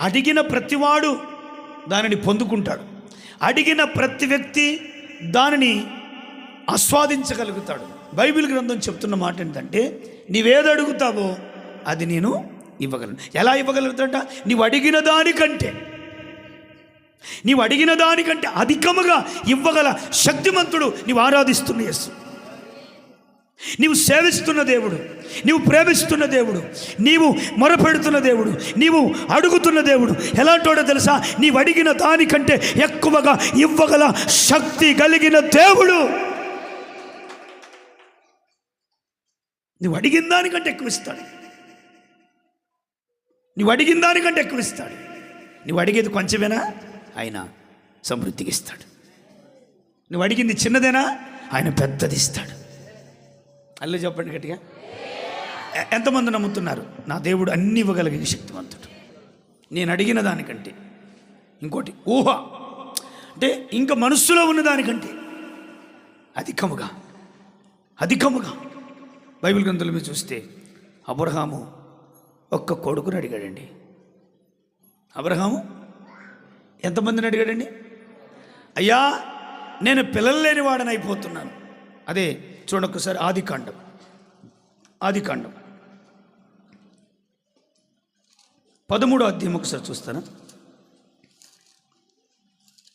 అడిగిన ప్రతివాడు దానిని పొందుకుంటాడు. అడిగిన ప్రతి వ్యక్తి దానిని ఆస్వాదించగలుగుతాడు. బైబిల్ గ్రంథం చెప్తున్న మాట ఏంటంటే నీవేది అడుగుతావో అది నేను ఇవ్వగలను. ఎలా ఇవ్వగలుగుతాడ నీవు అడిగిన దానికంటే. నీవు అడిగిన దానికంటే అధికముగా ఇవ్వగల శక్తిమంతుడు నీవు ఆరాధిస్తున్న నీవు సేవిస్తున్న దేవుడు నీవు ప్రేమిస్తున్న దేవుడు నీవు మొరపెడుతున్న దేవుడు నీవు అడుగుతున్న దేవుడు. ఎలాంటోడో తెలుసా? నీవు అడిగిన దానికంటే ఎక్కువగా ఇవ్వగల శక్తి కలిగిన దేవుడు. నువ్వు అడిగిన దానికంటే ఎక్కువ ఇస్తాడు నువ్వు అడిగిన దానికంటే ఎక్కువ ఇస్తాడు నువ్వు అడిగేది కొంచెమేనా? ఆయన సమృద్ధికి ఇస్తాడు. నువ్వు అడిగింది చిన్నదేనా? ఆయన పెద్దది ఇస్తాడు. అల్లు చెప్పండి గట్టిగా. ఎంతమంది నమ్ముతున్నారు? నా దేవుడు అన్ని ఇవ్వగలిగిన శక్తివంతుడు. నేను అడిగిన దానికంటే. ఇంకోటి ఊహ. అంటే ఇంకా మనస్సులో ఉన్న దానికంటే అధికముగా. అధికముగా. బైబిల్ గ్రంథంలో మీరు చూస్తే అబ్రహాము ఒక్క కొడుకుని అడిగాడండి. అబ్రహాము ఎంతమందిని అడిగాడండి? అయ్యా నేను పిల్లలు లేని వాడని అయిపోతున్నాను అదే చూడండి ఒకసారి ఆది కాండం. ఆది కాండం. పదమూడో అధ్యాయం ఒకసారి చూస్తాను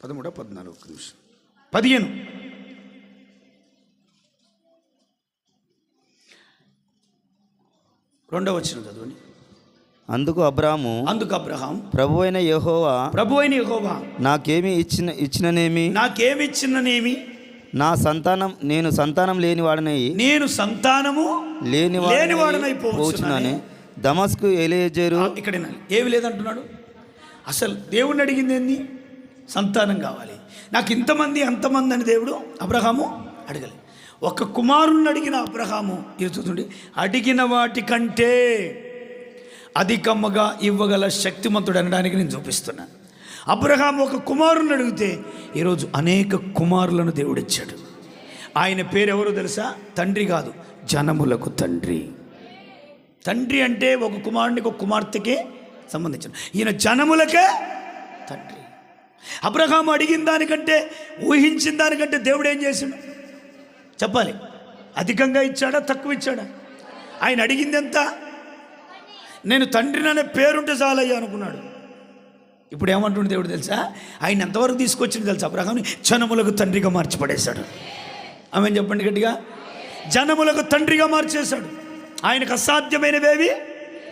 పదమూడో పద్నాలుగు ఒక్క నిమిషం. పదిహేను. రెండో వచ్చిన చదవండి. అందుకు అబ్రాము అందుకు అబ్రహాం ప్రభు అయిన యెహోవా ప్రభు అయిన యెహోవా నాకేమి ఇచ్చిన ఇచ్చిననేమి? నాకేమిచ్చిననేమి నా సంతానం నేను సంతానం లేని వాడనై నేను సంతానము లేని లేనివాడనై పోచున్నానే. పోవచ్చునని. దమస్కు ఎలియజేరు ఇక్కడ. ఏమి లేదంటున్నాడు? అసలు దేవుణ్ణి అడిగింది ఏంది? సంతానం కావాలి. నాకు ఇంతమంది అంతమంది అని దేవుడు అబ్రహాము అడగలే. ఒక కుమారుణ్ణి అడిగిన అబ్రహాము ఇది చూడండి అడిగిన వాటి కంటే అధికముగా ఇవ్వగల శక్తిమంతుడు అనడానికి నేను చూపిస్తున్నాను. అబ్రహాం ఒక కుమారుని అడిగితే ఈరోజు అనేక కుమారులను దేవుడిచ్చాడు. ఆయన పేరు ఎవరో తెలుసా? తండ్రి కాదు జనములకు తండ్రి. తండ్రి అంటే ఒక కుమారునికి ఒక కుమార్తెకి సంబంధించిన. ఈయన జనములకే తండ్రి. అబ్రహాం అడిగిన దానికంటే ఊహించిన దానికంటే దేవుడు ఏం చేసిండు? చెప్పాలి. అధికంగా ఇచ్చాడా? తక్కువ ఇచ్చాడా? ఆయన అడిగింది ఎంత? నేను తండ్రిని అనే పేరుంటే చాలయ్యా అనుకున్నాడు. ఇప్పుడు ఏమంటుండే దేవుడు తెలుసా? ఆయన ఎంతవరకు తీసుకొచ్చింది తెలుసా? అబ్రహాం జనములకు తండ్రిగా మార్చి పడేశాడు ఆమె చెప్పండి గట్టిగా. జనములకు తండ్రిగా మార్చేశాడు. ఆయనకు అసాధ్యమైనవేవి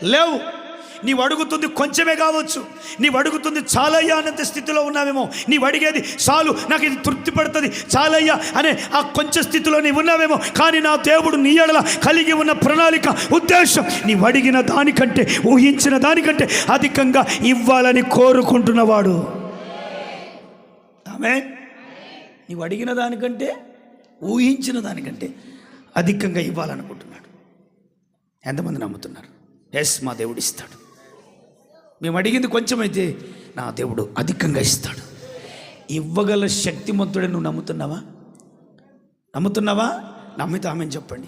లేవు. నీవు అడుగుతుంది కొంచెమే కావచ్చు. నీవు అడుగుతుంది చాలయ్యా అన్నంత స్థితిలో ఉన్నావేమో. నీవు అడిగేది చాలు నాకు ఇది తృప్తి పడుతుంది. చాలయ్యా అనే ఆ కొంచెం స్థితిలో నీవు ఉన్నావేమో. కానీ నా దేవుడు నీ ఎడల కలిగి ఉన్న ప్రణాళిక ఉద్దేశం నీవు అడిగిన దానికంటే ఊహించిన దానికంటే అధికంగా ఇవ్వాలని కోరుకుంటున్నవాడు. ఆమె నీవు అడిగిన దానికంటే ఊహించిన దానికంటే అధికంగా ఇవ్వాలనుకుంటున్నాడు. ఎంతమంది నమ్ముతున్నారు? ఎస్ మా దేవుడు ఇస్తాడు. మేము అడిగింది కొంచెమైతే నా దేవుడు అధికంగా ఇస్తాడు. ఇవ్వగల శక్తిమంతుడే నువ్వు నమ్ముతున్నావా? నమ్ముతున్నావా? నమ్మితే ఆమెను చెప్పండి.